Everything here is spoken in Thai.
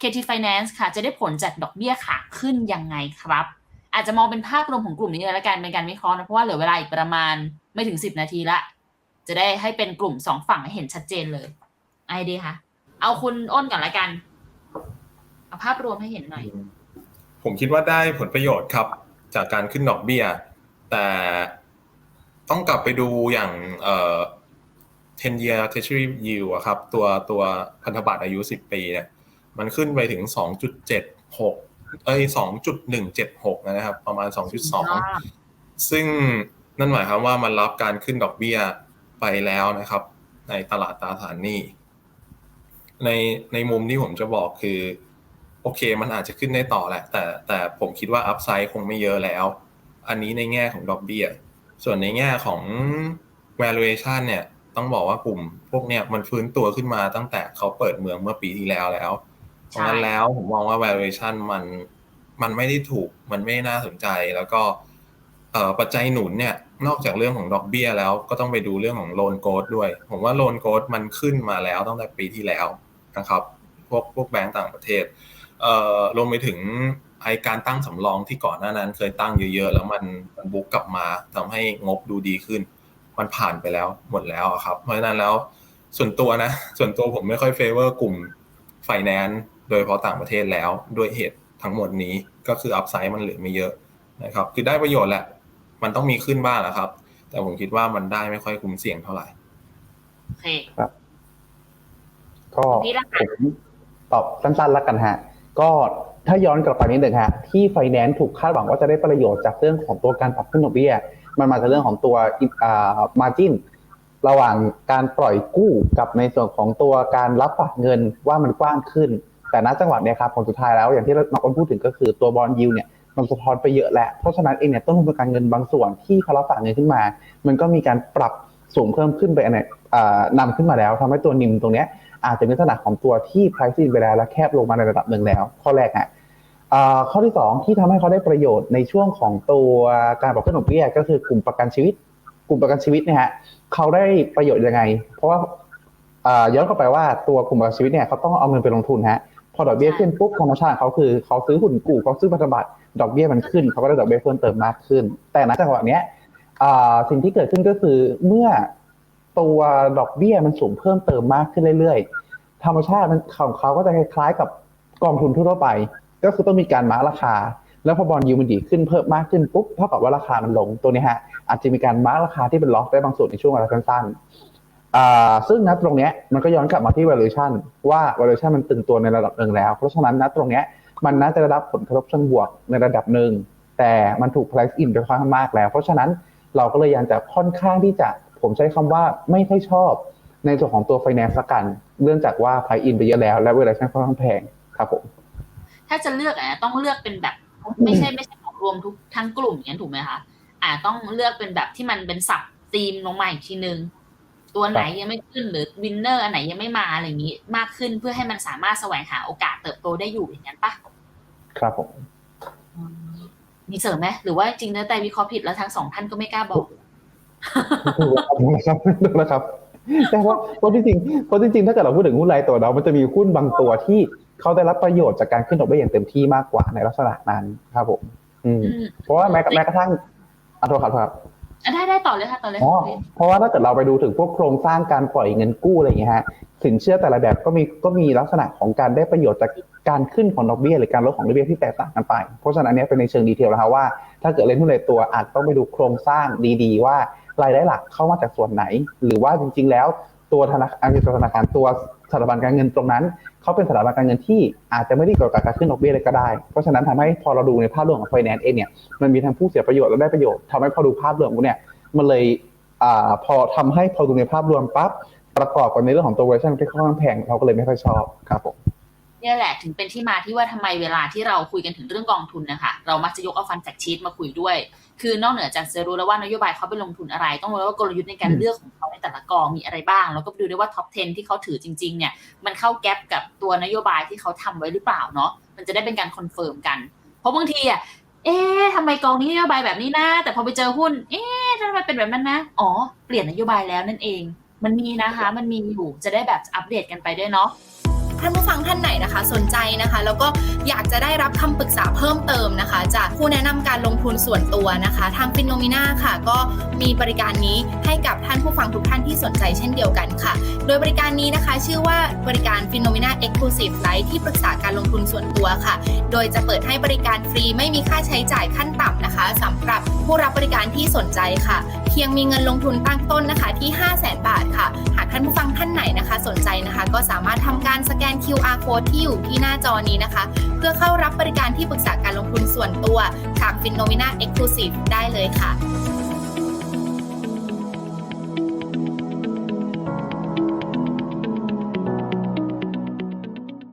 KT Finance ค่ะ จะได้ผลจากดอกเบี้ยขาขึ้นยังไงครับ อาจจะมองเป็นภาพรวมของกลุ่มนี้เลยละกันเป็นการวิเคราะห์นะเพราะว่าเหลือเวลาอีกประมาณไม่ถึง 10 นาทีละ จะได้ให้เป็นกลุ่มสองฝั่งเห็นชัดเจนเลย ไอเดียคะเอาคุณอ้นก่อนละกัน เอาภาพรวมให้เห็นหน่อย ผมคิดว่าได้ผลประโยชน์ครับ จากการขึ้นดอกเบี้ย แต่ต้องกลับไปดูอย่างเอ่อ10 year treasury yield อะครับ ตัวตัวพันธบัตรอายุ 10 ปีเนี่ย มันขึ้นไปถึง 2.76 เอ้ย 2.176 นะครับ ประมาณ 2.2 ซึ่งนั่นหมายความว่ามันรับการขึ้นดอกเบี้ยไปแล้วนะครับ ในตลาดตราสารหนี้ในในมุมที่ผมจะบอกคือ โอเคมันอาจจะขึ้นได้ต่อแหละ แต่แต่ผมคิดว่าอัพไซด์คงไม่เยอะแล้ว อันนี้ในแง่ของดอกเบี้ยส่วนในแง่ของ valuation เนี่ย ต้องบอกว่ากลุ่มพวกเนี้ยมันฟื้นตัวขึ้นมาตั้งแต่เขาเปิดเมืองเมื่อปีที่แล้วแล้ว เพราะฉะนั้นแล้วผมมองว่า valuation มันมันไม่ได้ถูกมันไม่น่าสนใจแล้วก็เอ่อปัจจัยหนุนเนี่ยนอกจากเรื่องของดอกเบี้ยแล้วก็ต้องไปดูเรื่องของโลนโกดด้วย ผมว่าโลนโกดมันขึ้นมาแล้วตั้งแต่ปีที่แล้วนะครับพวกพวกแบงก์ต่างประเทศเอ่อรวมไปถึงไอการตั้งสำรองที่ก่อนหน้านั้นเคยตั้งเยอะๆ แล้วมันมันบุกกลับมาทำให้งบดูดีขึ้น มันผ่านไปแล้วหมดแล้วอะครับ เพราะฉะนั้นแล้วส่วนตัวนะ ส่วนตัวผมไม่ค่อยเฟเวอร์กลุ่มไฟแนนซ์ โดยเฉพาะต่างประเทศแล้วด้วยเหตุทั้งหมดนี้ก็คืออัพไซด์มันเหลือไม่เยอะนะครับ คือได้ประโยชน์แหละ มันต้องมีขึ้นบ้างแหละครับ แต่ผมคิดว่ามันได้ไม่ค่อยคุ้มเสี่ยงเท่าไหร่โอเคก็พี่ละผมตอบสั้นๆแล้วกันฮะ ก็ถ้าย้อนกลับไปนิดหนึ่งฮะ ที่ไฟแนนซ์ถูกคาดหวังว่าจะได้ประโยชน์จากเรื่องของตัวการปรับขึ้นดอกเบี้ย มันมาจากเรื่องของตัวอ่ามาจินระหว่างการปล่อยกู้กับในส่วนของตัวการรับฝากเงินว่ามันกว้างขึ้น แต่ณจังหวะเนี้ยครับผลสุดท้ายแล้วอย่างที่น้องอ้นพูดถึงก็คือตัวบอลยูเนี่ยมันสะท้อนไปเยอะแล้วเพราะฉะนั้นเองเนี่ยต้นทุนการเงินบางส่วนที่เขารับฝากเงินขึ้นมา มันก็มีการปรับสูงเพิ่มขึ้นไปอันไหนอ่านำขึ้นมาแล้วทำให้ตัวนิมตรงเนี้ยอาจจะมีลักษณะของตัวที่ price in ไปแล้วและแคบลงมาในระดับหนึ่งแล้ว ข้อแรกฮะอ่าข้อที่สองที่ทำให้เขาได้ประโยชน์ในช่วงของตัวการปรับขึ้นดอกเบี้ยก็คือกลุ่มประกันชีวิต กลุ่มประกันชีวิตเนี่ยฮะเขาได้ประโยชน์ยังไง เพราะว่าอ่าย้อนกลับไปว่าตัวกลุ่มประกันชีวิตเนี่ยเขาต้องเอาเงินไปลงทุนฮะ พอดอกเบี้ยขึ้นปุ๊บธรรมชาติเขาคือเขาซื้อหุ้นกู้เขาซื้อพันธบัตรดอกเบี้ยมันขึ้นเขาก็ได้ดอกเบี้ยเพิ่มเติมมากขึ้น แต่ณจังหวะเนี้ยสิ่งที่เกิดขึ้นก็คือเมื่อตัวดอกเบี้ยมันสูงเพิ่มเติมมากขึ้นเรื่อยๆ ธรรมชาติมันของเขาก็จะคล้ายๆกับกองทุนทั่วไป ก็คือต้องมีการมาร์กราคา แล้วพอบอลยูมันดีขึ้นเพิ่มมากขึ้นปุ๊บเท่ากับว่าราคามันลงตัวนี้ฮะอาจจะมีการมาร์กราคาที่เป็นล็อกได้บางส่วนในช่วงเวลาสั้นๆ อ่าซึ่งนัดตรงเนี้ยมันก็ย้อนกลับมาที่ valuation ว่า valuation มันตึงตัวในระดับหนึ่งแล้ว เพราะฉะนั้นนัดตรงเนี้ยมันน่าจะได้รับผลกระทบเชิงบวกในระดับหนึ่งแต่มันถูก price in ไปค่อนข้างมากแล้ว เพราะฉะนั้นเราก็เลยยังจะค่อนข้างที่จะผมใช้คำว่าไม่ค่อยชอบในส่วนของตัว finance กันเนื่องจากว่า price in ไปเยอะแล้ว และ valuation ค่อนข้างแพงครับผมถ้าจะเลือกอะต้องเลือกเป็นแบบไม่ใช่ไม่ใช่ของรวมทุกทั้งกลุ่มอย่างนั้ถูกไหมคะอ่าต้องเลือกเป็นแบบที่มันเป็นสับธีมลงมาอีกทีนึง ตัวไหนยังไม่ขึ้นหรือวินเนอร์อันไหนยังไม่มาอะไรอย่างนี้ มากขึ้นเพื่อให้มันสามารถแสวงหาโอกาสเติบโตได้อยู่อย่างนั้นปะครับผมอืมมีเสริมไหมหรือว่าจริงแล้วแต่วิเคราะห์ผิดแล้วทั้งสองท่านก็ไม่กล้าบอกถูกแล้วครับถูกแล้วครับแต่ว่าเพราะจริงๆเพราะจริงๆถ้าเกิดเราพูดถึงหุ้นรายตัวเรา มันจะมีหุ้นบางตัวที่เขาได้รับประโยชน์จากการขึ้นดอกเบี้ยอย่างเต็มที่มากกว่าในลักษณะนั้นครับผม อืมอืมเพราะว่าแม้แม้กระทั่งอะโทษครับโทษครับ อะได้ได้ต่อเลยค่ะต่อเลยอ๋อค่ะเพราะว่าถ้าเกิดเราไปดูถึงพวกโครงสร้างการปล่อยเงินกู้อะไรอย่างเงี้ยฮะสินเชื่อแต่ละแบบก็มีก็มีลักษณะของการได้ประโยชน์จากการขึ้นของดอกเบี้ยหรือการลดของดอกเบี้ยที่แตกต่างกันไป เพราะฉะนั้นอันเนี้ยเป็นในเชิงดีเทลนะครับว่า ถ้าเกิดเล่นหุ้นในตัวอาจต้องไปดูโครงสร้างดีๆ ว่ารายได้หลักเข้ามาจากส่วนไหน หรือว่าจริงๆแล้ว ตัวธนาคารตัวธนาคารตัวสถาบันการเงินตรงนั้นเขาเป็นสถาบันการเงินที่อาจจะไม่ได้เกี่ยวกับการขึ้นดอกเบี้ยเลยก็ได้ เพราะฉะนั้นทำให้พอเราดูในภาพรวมของไฟแนนซ์เองเนี่ยมันมีทั้งผู้เสียประโยชน์และได้ประโยชน์ทำให้พอดูภาพรวมปุ๊บเนี่ยมันเลยอ่าพอทำให้พอดูในภาพรวมปั๊บประกอบกับในเรื่องของตัวเวอร์ชันที่ค่อนข้างแพงเราก็เลยไม่ค่อยชอบครับผมเนี่ยแหละถึงเป็นที่มาที่ว่าทำไมเวลาที่เราคุยกันถึงเรื่องกองทุนนะคะเรามักจะยกเอาฟันแฟกชีตมาคุยด้วย คือนอกเหนือจากจะรู้แล้วว่านโยบายเขาไปลงทุนอะไร ต้องรู้แล้วว่ากลยุทธ์ในการอืมเลือกของเขาใน แต่ละกองมีอะไรบ้าง แล้วก็ดูได้ว่าท็อป 10 ที่เขาถือจริงๆเนี่ยมันเข้าแก๊ปกับตัวนโยบายที่เขาทำไว้หรือเปล่าเนาะมันจะได้เป็นการคอนเฟิร์มกัน เพราะบางทีอะเอ๊ะทำไมกองนี้นโยบายแบบนี้นะ แต่พอไปเจอหุ้น เอ๊ะทำไมเป็นแบบนั้นนะ อ๋อ เปลี่ยนนโยบายแล้วนั่นเอง มันมีนะคะ มันมีอยู่ จะได้แบบอัปเดตกันไปด้วยเนาะ ท่านผู้ฟังท่านไหนนะคะ สนใจนะคะ แล้วก็อยากจะได้รับคำปรึกษาเพิ่มเติมนะคะ จากผู้แนะนำการลงทุนส่วนตัวนะคะ ทางฟินโนมิน่าค่ะ ก็มีบริการนี้ให้กับท่านผู้ฟังทุกท่านที่สนใจเช่นเดียวกันค่ะ โดยบริการนี้นะคะ ชื่อว่าบริการ p h e n o m e n a Exclusive Light ที่ปรึกษาการลงทุนส่วนตัวค่ะ โดยจะเปิดให้บริการฟรีไม่มีค่าใช้จ่ายขั้นต่ำนะคะสำหรับผู้รับบริการที่สนใจค่ะ เพียงมีเงินลงทุนตั้งต้นนะคะที่ 5 0 0 0 0 0 บาทค่ะ หากท่านผู้ฟังท่านไหนนะคะ สนใจนะคะ ก็สามารถทำการสแกน QR code ที่อยู่ที่หน้าจอนี้นะคะ เพื่อเข้ารับบริการที่ปรึกษาการลงทุนส่วนตัวจาก f i n o m e n a Exclusive ได้เลยค่ะ